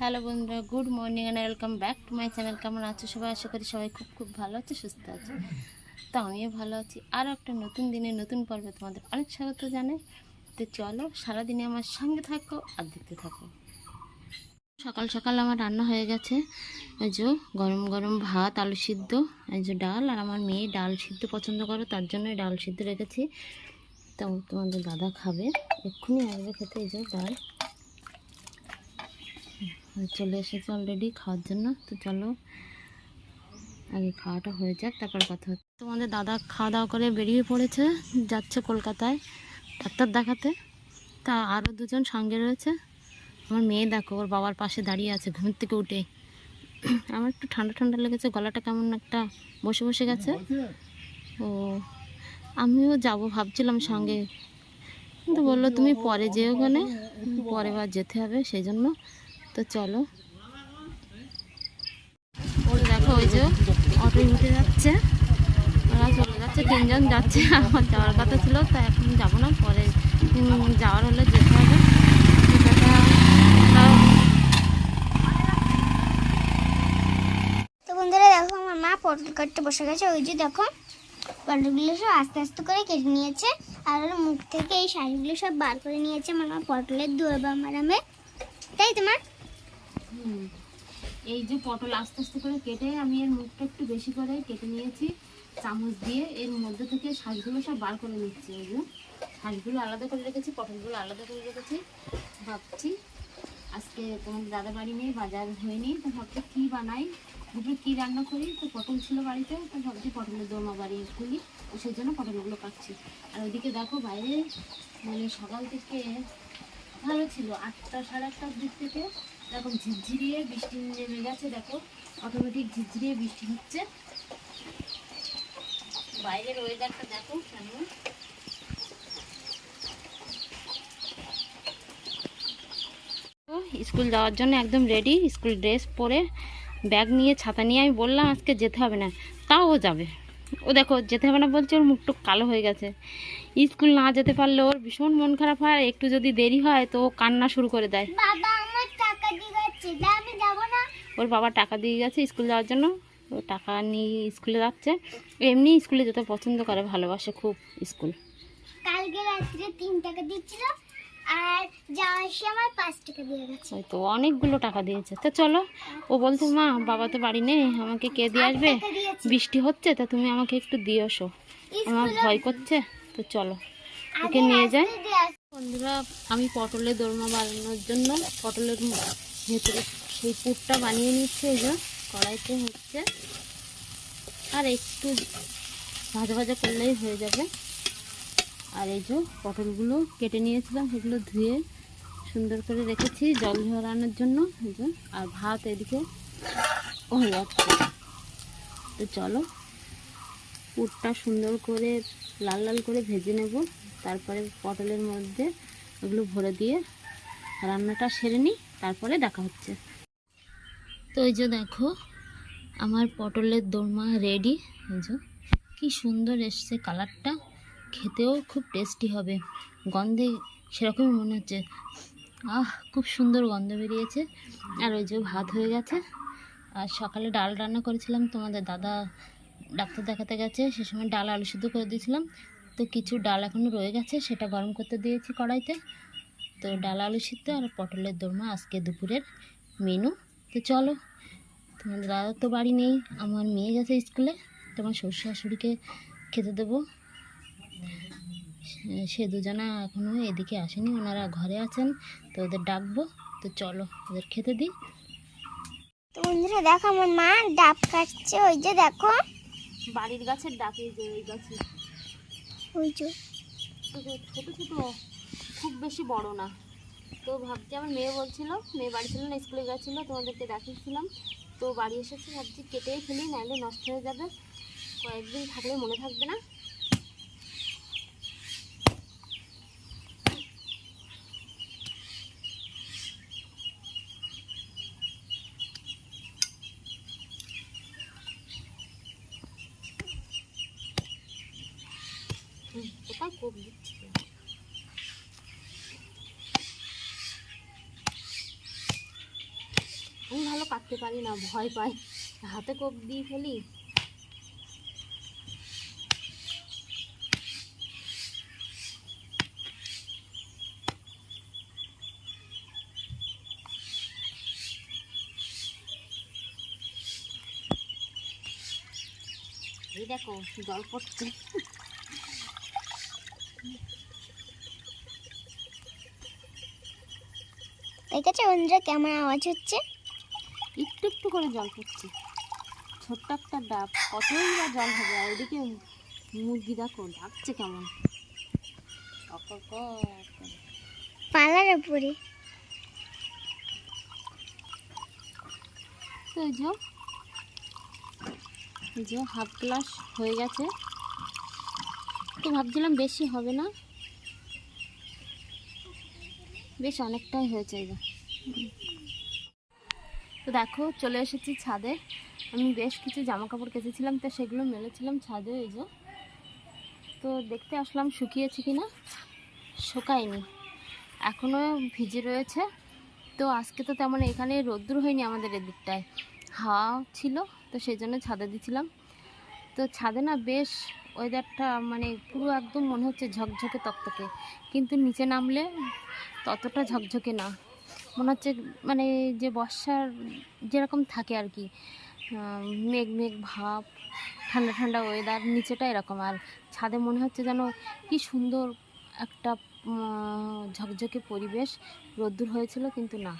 Hello বন্ধুরা, good morning and welcome back to my channel কেমন আছো সবাই? আশা করি সবাই খুব খুব ভালো আছে, সুস্থ আছে। তো আমিও ভালো আছি। আরও একটা নতুন দিনে নতুন পর্বে তোমাদের অনেক স্বাগত জানাই। তো চলো, সারাদিনে আমার সঙ্গে থাকো আর দেখতে থাকো। সকাল সকাল আমার রান্না হয়ে গেছে। এই যে গরম গরম ভাত, আলু সিদ্ধ, এই যে ডাল, আর আমার মেয়ে ডাল সিদ্ধ পছন্দ করে, তার জন্য ডাল সিদ্ধ রেখেছি। তো তোমাদের দাদা খাবে। এক্ষুনি আসবে খেতে এই যে ডাল। চলে এসেছে অলরেডি খাওয়ার জন্য। তো চলো, আগে খাওয়াটা হয়ে যাক, তারপর কথা হচ্ছে। তোমাদের দাদা খাওয়া দাওয়া করে বেরিয়ে পড়েছে, যাচ্ছে কলকাতায় ডাক্তার দেখাতে। তা আরও দুজন সঙ্গে রয়েছে। আমার মেয়ে দেখো, ওর বাবার পাশে দাঁড়িয়ে আছে ঘুম থেকে উঠে আমার একটু ঠান্ডা ঠান্ডা লেগেছে, গলাটা কেমন একটা বসে বসে গেছে। ও, আমিও যাব ভাবছিলাম সঙ্গে। কিন্তু বলল, তুমি পরে যেও ওখানে পরে বার যেতে হবে, সেই জন্য। তো চলো। দেখো ওই যে অটো উঠে যাচ্ছে। ওরা চলে যাচ্ছে, তিনজন যাচ্ছে। আমার যাওয়ার কথা ছিল, তা এখন যাব না, পরে যাওয়ার হলে যেতে হবে। পটল কাটতে বসে গেছে। ওই যে দেখো, পটলগুলো সব আস্তে আস্তে করে কেটে নিয়েছে। আর ওর মুখ থেকে এই শাড়িগুলো সব বার করে নিয়েছে মানে পটলের দোরবা মারামে তাই তোমার। এই যে পটল আস্তে আস্তে করে কেটে আমি এর মুখটা একটু বেশি করে কেটে নিয়েছি। চামচ দিয়ে এর মধ্যে থেকে শাঁসগুলো সব বার করে নিচ্ছি এই যে। শাঁসগুলো আলাদা করে রেখেছি, পটলগুলো আলাদা করে রেখেছি। ভাবছি আজকে তোমার দাদা বাড়ি নেই বাজার হয়নি, তো ভাবছি কী বানাই? দুপুরে কী রান্না করি? তো পটল ছিল বাড়িতে, তো ভাবছি পটলের দোমা বাড়ি খুলি। সেই জন্য পটলগুলো কাটছি। আর ওইদিকে দেখো বাইরে মানে সকাল থেকে ভালো ছিল, আটটা সাড়ে আটটার দিক থেকে দেখো ঝিরঝিরিয়ে বৃষ্টি নেমে গেছে, দেখো। অটোমেটিক ঝিরঝিরিয়ে বৃষ্টি হচ্ছে। বাইরের ওয়েদারটা দেখো কেমন। স্কুল যাওয়ার জন্য একদম রেডি স্কুল ড্রেস পরে ব্যাগ নিয়ে, ছাতা নিয়ে আমি বললাম, আজকে যেতে হবে না। তাও ও যাবে। ও দেখো, যেতে হবে না, বলছে, ওর মুখটুক কালো হয়ে গেছে। স্কুল না যেতে পারলে ওর ভীষণ মন খারাপ হয় একটু যদি দেরি হয়, তো ও কান্না শুরু করে দেয় আমার টাকা দিয়ে যাচ্ছে তা আমি যাব না ওর বাবা টাকা দিয়ে গেছে স্কুল যাওয়ার জন্য ও টাকা নিয়ে স্কুলে যাচ্ছে। এমনি স্কুলে যেতে পছন্দ করে ভালোবাসে খুব স্কুল। কালকে রাত্রে তিন টাকা দিচ্ছিল আর যাওয়ার সময় পাঁচ টাকা দিয়ে গেছে। ওই তো অনেকগুলো টাকা দিয়েছে। তো চলো ও বলছে মা বাবা তো বাড়ি নেই আমাকে কে দিয়ে আসবে? বৃষ্টি হচ্ছে তা তুমি আমাকে একটু দিয়ে আমার ভয় করছে তো চলো ওকে নিয়ে যাই। বন্ধুরা আমি পটলের দোরমা বানানোর জন্য পটলের ভেতরে সেই পুরটা বানিয়ে নিচ্ছে, এই কড়াইতে হচ্ছে। আর একটু ভাজা ভাজা করলেই হয়ে যাবে। আর এই যে পটলগুলো কেটে নিয়েছিলাম, সেগুলো ধুয়ে সুন্দর করে রেখেছি জল ঝরানোর জন্য। আর ভাত এদিকে হয়ে যাচ্ছে। তো চলো, পুরটা সুন্দর করে লাল লাল করে ভেজে নেব। তারপরে পটলের মধ্যে ওগুলো ভরে দিয়ে রান্নাটা সেরে নিই, তারপরে দেখা হচ্ছে। তো এই যে দেখো, আমার পটলের দোরমা রেডি এই যে, কি সুন্দর এসছে কালারটা খেতেও খুব টেস্টি হবে। গন্ধে সেরকমই মনে হচ্ছে। আহ, খুব সুন্দর গন্ধ বেরিয়েছে। আর ওই যে ভাত হয়ে গেছে। আর সকালে ডাল রান্না করেছিলাম, তোমাদের দাদা ডাক্তার দেখাতে গেছে। সে সময় ডাল আলু সিদ্ধ করে দিয়েছিলাম। তো কিছু ডাল এখনও রয়ে গেছে, সেটা গরম করতে দিয়েছি কড়াইতে। তো ডাল আলু সিদ্ধ আর পটলের দোরমা আজকে দুপুরের মেনু তো চলো তোমাদের দাদা তো বাড়ি নেই আমার মেয়ে গেছে স্কুলে তোমার শ্বশুর শাশুড়িকে খেতে দেবো। সে- দুজনা এখনও এদিকে আসেনি ওনারা ঘরে আছেন তো ওদের ডাকবো তো চলো ওদের খেতে দিই। তো বন্ধুরা দেখো আমার মা ডাব কাটছে ওই যে দেখো। বাড়ির গাছের ডাকে যে ওই গাছে। ওই যে ছোটো ছোটো খুব বেশি বড় না। তো ভাবছি, আমার মেয়ে বলছিল, মেয়ে বাড়ি ছিল না, স্কুলে গেছিল, তোমাদেরকে দেখিয়েছিলাম। তো বাড়ি এসেছে ভাবছি, কেটেই ফেলি, নাহলে নষ্ট হয়ে যাবে। কয়েকদিন থাকলে মনে থাকবে না। কোথায় কোপ কাটতে পারি না, ভয় পাই। হাতে কোপ দিয়ে ফেলি। এই দেখো, জল পড়ছে। দেখেছ বন্ধুরা, কেমন আওয়াজ হচ্ছে? একটু একটু করে জল পড়ছে ছোট্ট একটা ডাব কতই বা জল হবে আর ওদিকে মুরগি দেখো ডাকছে কেমন? পালার উপরে। তো এই যে এই যে হাফ গ্লাস হয়ে গেছে। তো ভাবছিলাম বেশি হবে না। বেশ অনেকটাই হয়েছে এই যে তো দেখো, চলে এসেছি ছাদে। আমি বেশ কিছু জামা কাপড় কেচেছিলাম, তো সেগুলো মেলেছিলাম ছাদে, এই যে। তো দেখতে আসলাম শুকিয়েছে কি না শুকায়নি। এখনও ভিজে রয়েছে। তো আজকে তো তেমন এখানে রোদ্দুর হয়নি আমাদের এদিকটায়। হাওয়া ছিল, তো সেই জন্য ছাদে দিছিলাম। তো ছাদে না বেশ ওয়েদারটা মানে পুরো একদম মনে হচ্ছে ঝকঝকে তকতকে। কিন্তু নিচে নামলে ততটা ঝকঝকে না। মনে হচ্ছে মানে যে বর্ষার যেরকম থাকে আর কি মেঘ মেঘ ভাব, ঠান্ডা ঠান্ডা ওয়েদার নিচেটা এরকম। আর ছাদে মনে হচ্ছে যেন কি সুন্দর একটা ঝকঝকে পরিবেশ। রোদ্দুর হয়েছিল কিন্তু না।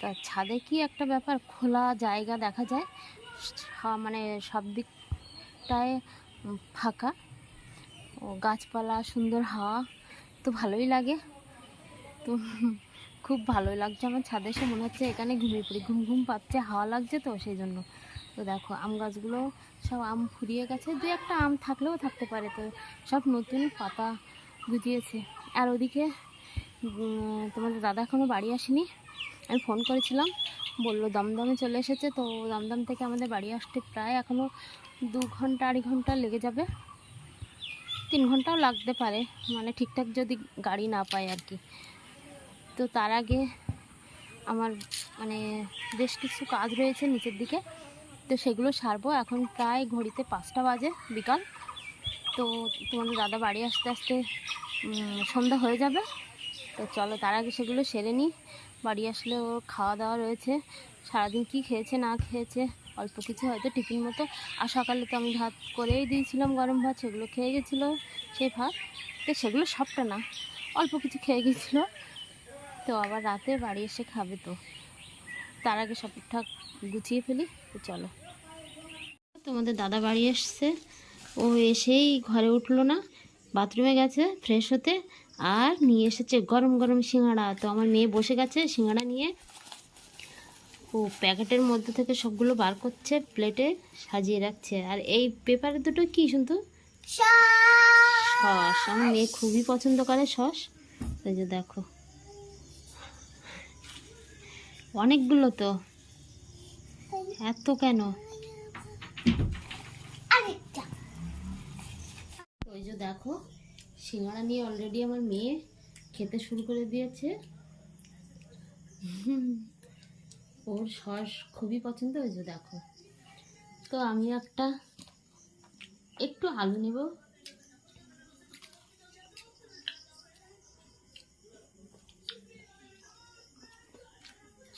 তা ছাদে কি একটা ব্যাপার, খোলা জায়গা দেখা যায়? মানে সব দিকটায় ফাঁকা। ও গাছপালা, সুন্দর হাওয়া। তো ভালোই লাগে। তো খুব ভালোই লাগছে আমার ছাদে এসে, মনে হচ্ছে এখানে ঘুমিয়ে পড়ি। ঘুম ঘুম পাচ্ছে, হাওয়া লাগছে তো, সেই জন্য। তো দেখো, আম গাছগুলো সব আম ফুরিয়ে গেছে। দু একটা আম থাকলেও থাকতে পারে তো, সব নতুন পাতা গুজিয়েছে। আর ওদিকে তোমাদের দাদা এখনও বাড়ি আসেনি। আমি ফোন করেছিলাম, বলল দমদমে চলে এসেছে। তো দমদম থেকে আমাদের বাড়ি আসতে প্রায় এখনও দু ঘণ্টা, আড়াই ঘণ্টা লেগে যাবে। তিন ঘন্টাও লাগতে পারে মানে ঠিকঠাক যদি গাড়ি না পায় আর কি। তো তার আগে আমার মানে বেশ কিছু কাজ রয়েছে নিচের দিকে। তো সেগুলো সারবো। এখন প্রায় ঘড়িতে পাঁচটা বাজে বিকাল। তো তোমাদের দাদা বাড়ি আসতে আসতে সন্ধ্যা হয়ে যাবে। তো চলো তার আগে সেগুলো সেরে নিই। বাড়ি আসলে ওর খাওয়া দাওয়া রয়েছে। সারাদিন কি খেয়েছে, না খেয়েছে, অল্প কিছু হয়তো টিফিন মতো। আর সকালে তো আমি ভাত করেই দিয়েছিলাম গরম ভাত, সেগুলো খেয়ে গেছিল সেই ভাত। তো সেগুলো সবটা না, অল্প কিছু খেয়ে গেছিল। তো আবার রাতে বাড়ি এসে খাবে তো। তার আগে সব ঠিকঠাক গুছিয়ে ফেলি তো চলো। তোমাদের দাদা বাড়ি এসছে। ও এসেই ঘরে উঠল না বাথরুমে গেছে ফ্রেশ হতে আর নিয়ে এসেছে গরম গরম সিঙ্গাড়া। তো আমার মেয়ে বসে গেছে সিঙ্গাড়া নিয়ে। ও প্যাকেটের মধ্যে থেকে সবগুলো বার করছে প্লেটে সাজিয়ে রাখছে। আর এই পেপারে দুটো কি শুনতো? সস। আমার মেয়ে খুবই পছন্দ করে সস। ওই যে দেখো। অনেকগুলো তো। এত কেন? ওই যে দেখো সিঙ্গাড়া নিয়ে অলরেডি আমার মেয়ে খেতে শুরু করে দিয়েছে। ওর সস খুবই পছন্দ ওই যে দেখো। তো আমি একটা একটু আলু নেব।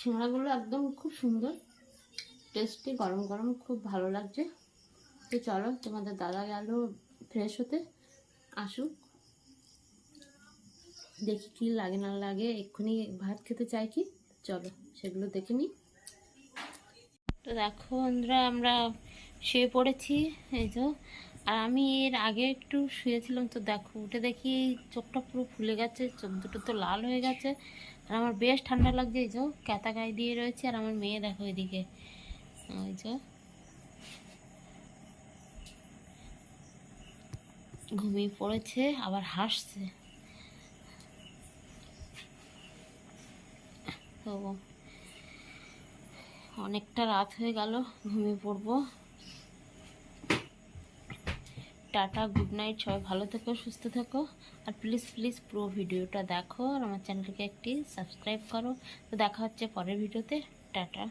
সিঙ্গাড়াগুলো একদম খুব সুন্দর। টেস্টি গরম গরম, খুব ভালো লাগছে। তো চলো, তোমাদের দাদা গেল ফ্রেশ হতে। আসুক। দেখি কি লাগে, না লাগে, এক্ষুনি ভাত খেতে চাই কি? চলো, সেগুলো দেখে নিই। তো দেখো বন্ধুরা, আমরা শুয়ে পড়েছি, এই তো। আর আমি এর আগে একটু শুয়েছিলাম, তো দেখো, উঠে দেখি চোখটা পুরো ফুলে গেছে, চোখ দুটো তো লাল হয়ে গেছে। আর আমার বেশ ঠান্ডা লাগছে, এই যে ক্যাতা গায়ে দিয়ে রয়েছে, আর আমার মেয়ে দেখো এদিকে। ওই যে। ঘুমিয়ে পড়েছে, আবার হাসছে। তো অনেকটা রাত হয়ে গেল, ঘুমিয়ে পড়ব। টাটা গুড নাইট সবাই ভালো থেকো, সুস্থ থেকো। আর প্লিজ প্লিজ পুরো ভিডিওটা দেখো আর আমার চ্যানেলকে একটি সাবস্ক্রাইব করো। তো দেখা হচ্ছে পরের ভিডিওতে। টাটা।